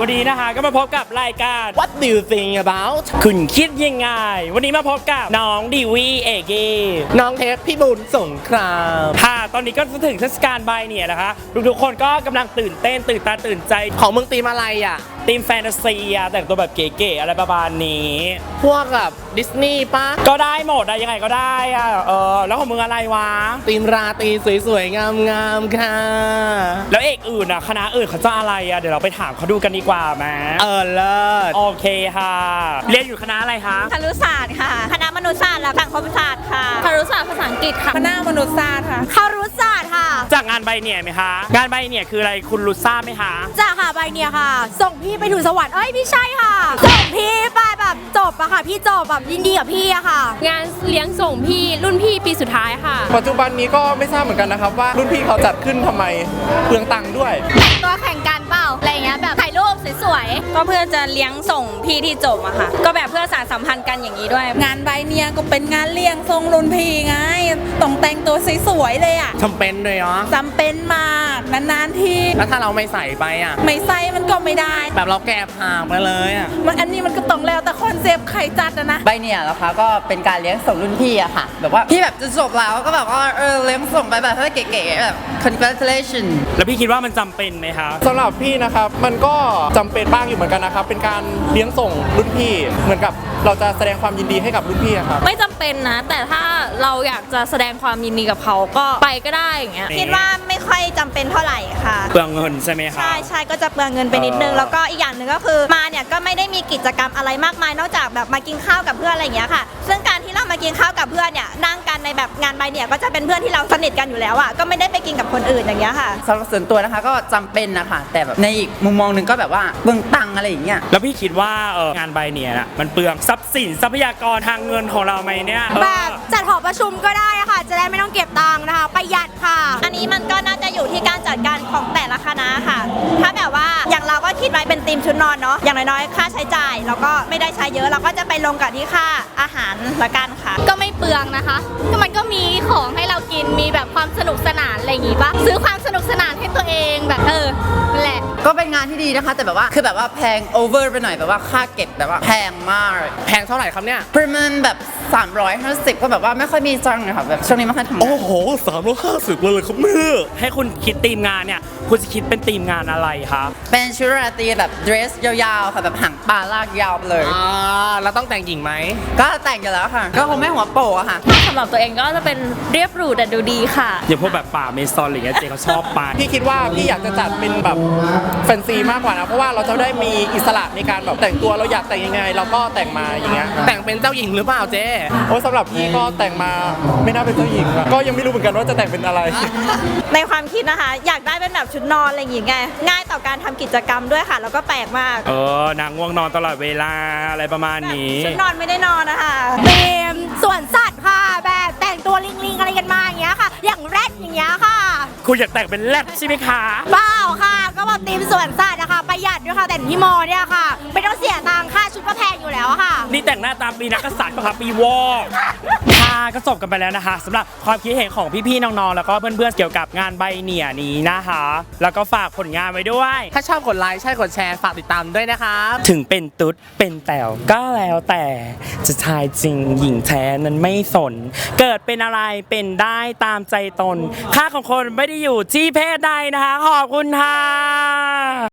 วันนี้นะคะก็มาพบกับรายการ What do you think about คุณคิดยังไง วันนี้มาพบกับน้องดิวีเอกเอน้องเทปพี่บุญสงครามค่ะตอนนี้ก็จะถึงเทศกาลใบเนี่ยนะคะ ทุกๆคนก็กำลังตื่นเต้นตื่นตาตื่นใจ ของมึงตีมอะไรอะ ทีมแฟนตาซีอะแต่งตัวแบบเก๋ๆอะไรประมาณนี้ พวกแบบดิสนีย์ปะก็ได้หมดอะยังไงก็ได้อะเออแล้วของมึงอะไรวะ ตีมราตรีสวยๆ งามๆ ค่ะ แล้วเอกอื่นอะคณะอื่นเขาจะอะไรอะเดี๋ยวเราไปถามเขาดูกันดีกว่าไหมเออเลิศโอเคค่ะ เรียนอยู่คณะอะไรคะครุศาสตร์ค่ะคณะม นุษยศาสตร์และสังคมศาสตร์ค่ะครุศาสตร์ภาษาอังกฤษค่ะคณะมนุษยศาสตร์ค่ะครุศาสตร์ค่ะ จากงานใบเนี่ยไหมคะ งานใบเนี่ยคืออะไรคุณรู้ทราบไหมคะจะค่ะใบเนี่ยค่ะ ส่งพี่ไปถึงสวรรค์เอ้ยไม่ใช่ค่ะ ส่งพี่ไปแบบจบอะ ค่ะ พี่จบแบบยินดีกับพี่อะค่ะ งานเลี้ยงส่งพี่รุ่นพี่ปีสุดท้ายค่ะ ปัจจุบันนี้ก็ไม่ทราบเหมือนกันนะครับ ว่ารุ่นพี่เขาจัดขึ้นทำไมเปลืองตังค์ด้วย แต่งตัวแข่งกันเปล่าอะไรอย่างเงี้ยแบบถ่ายรูปสวยก็เพื่อจะเลี้ยงส่งพี่ที่จบอะค่ะ ก็แบบเพื่อสานสัมพันธ์กันอย่างนี้ด้วย งานใบเนี่ยก็เป็นงานเลี้ยงทรงรุ่นพี่ไงต้องแต่งตัวสวยๆเลยอะจำเป็นเลยเหรอจำเป็นมากนานๆที แล้วถ้าเราไม่ใส่ไปอะ ไม่ใส่มันก็ไม่ได้ แบบเราแก้ผ้าไปเลยอะ มันอันนี้มันก็ต้องแล้วแต่คอนเซปต์ใครจัดอะนะ ใบเนี่ยนะคะก็เป็นการเลี้ยงส่งรุ่นพี่อะค่ะ แบบว่าพี่แบบจะจบแล้วก็แบบว่าเออเลี้ยงส่งไปแบบให้เก๋ๆแบบ congratulation แล้วพี่คิดว่ามันจำเป็นไหมคะ สำหรับพี่นะครับ มันก็จำเป็นบ้างอยู่เหมือนกันนะครับ เป็นการเลี้ยงส่งรุ่นพี่ เหมือนกับ เราจะแสดงความยินดีให้กับรุ่นพี่อะครับ ไม่จำเป็นนะ แต่ถ้าเราอยากจะแสดงความยินดีกับเขาก็ไปก็ได้อย่างเงี้ยๆคิดว่าไม่ค่อยจำเป็นเท่าไหร่ค่ะ เปลืองเงินใช่ไหมคะ ใช่ใช่ก็จะเปลืองเงินไปนิดนึง เออ แล้วก็อีกอย่างหนึ่งก็คือมาเนี่ยก็ไม่ได้มีกิจกรรมอะไรมากมาย นอกจากแบบมากินข้าวกับเพื่อนอะไรอย่างเงี้ยค่ะ ซึ่งการที่เรามากินข้าวกับเพื่อนเนี่ยนั่งกันใน แบบงานใบเนี่ยก็จะเป็นเพื่อนที่เราสนิทกันอยู่แล้วอะก็ไม่ได้ไปกินกับคนอื่นอย่างเงี้ยค่ะ สำหรับส่วนตัวนะคะก็จำเป็นนะคะแต่แบบในอีกมุมมองหนึ่งก็แบบว่าเบื้องตังค์อะไรอย่างเงี้ย แล้วพี่คิดว่าเอองานใบเนี่ยน่ะมันเปลืองทรัพย์สิน ทรัพยากรทางเงินของเราไหมเนี่ยเออ แบบจัดหอประชุมก็ได้ค่ะ จะได้ไม่ต้องเก็บตังค์นะคะ ประหยัดค่ะ อันนี้มันก็น่าจะอยู่ที่การจัดการของแต่ละคณะค่ะ ถ้าแบบว่าอย่างเราก็คิดไว้เป็นธีมชุดนอนเนาะ อย่างน้อยๆ ค่าใช้จ่ายเราก็ไม่ได้ใช้เยอะ เราก็จะไปลงกับที่ค่าอาหารละกันค่ะ ก็ไม่เปลืองนะคะก็มันก็มีของให้เรากิน มีแบบความสนุกสนานอะไรอย่างงี้ปะซื้อความส ก็เป็นงานที่ดีนะคะ แต่แบบว่าคือแบบว่าแพงโอเวอร์ไปหน่อยแบบว่าค่าเก็บแบบว่าแพงมากแพงเท่าไหร่ครับเนี่ยประมาณแบบ 350 ก็แบบว่าไม่ค่อยมีจังเลยค่ะแบบช่วงนี้ไม่ค่อยทำงาน โอ้โหสามร้อยห้าสิบเลยครับเนี่ยให้คุณคิดทีมงานเนี่ย คุณจะคิดเป็นทีมงานอะไรคะเป็นชุดราตรีแบบเดรสยาวๆค่ะแบบหางปลาลากยาวไปเลย อ่าแล้วต้องแต่งหญิงไหม ก็แต่งกันแล้วค่ะ ก็คงไม่หัวโปะอะค่ะ สำหรับตัวเองก็จะเป็นเรียบหรูแต่ดูดีค่ะ อย่างพวกแบบป่าเมซอนอะไรเงี้ยเจเขาชอบไปพี่คิดว่าพี่อยากจะจัดเป็นแบบแฟนซีมากกว่านะ เพราะว่าเราจะได้มีอิสระในการแบบแต่งตัวเราอยากแต่งยังไง เราก็แต่งมาอย่างเงี้ยแต่งเป็นเจ้าหญิงหรือเปล่าเจ๊ โอ้ยสำหรับพี่ก็แต่งมาไม่น่าเป็นเจ้าหญิงอะก็ยังไม่รู้เหมือนกันว่าจะแต่งเป็นอะไร ในความคิดนะคะ อยากได้เป็นแบบชุดนอนอะไรอย่างงี้ไงง่ายต่อการทำกิจกรรมด้วยค่ะ แล้วก็แปลกมากเออนางง่วงนอนตลอดเวลาอะไรประมาณนี้ ชุดนอนไม่ได้นอนนะคะเต็มสวนสัตว์ค่ะ แบบแต่งตัวลิงๆอะไรกันมาอย่างเงี้ยค่ะ อย่างแรดอย่างเงี้ยค่ะ คุณอยากแต่งเป็นแรดใช่ไหมคะ เปล่าค่ะ ก็แบบตีมสวนสัตว์นะคะประหยัดด้วยค่ะแต่ที่มอเนี่ยค่ะ ไม่ต้องเสียตังค่าชุดก็แพ อยู่แล้วอะค่ะ นี่แต่งหน้าตามปีนักกษัตริย์ปะครับปีวอกค่ะก็จบกันไปแล้วนะคะสำหรับความคิดเห็นของพี่ๆน้องๆแล้วก็เพื่อนๆเกี่ยวกับงานใบเหนี่ยนี้นะคะ แล้วก็ฝากผลงานไว้ด้วย ถ้าชอบกดไลค์ใช่กดแชร์ฝากติดตามด้วยนะครับ ถึงเป็นตุ๊ดเป็นแต๋วก็แล้วแต่จะชายจริงหญิงแท้นั้นไม่สน เกิดเป็นอะไรเป็นได้ตามใจตน ค่าของคนไม่ได้อยู่ที่เพศใดนะคะ ขอบคุณค่ะ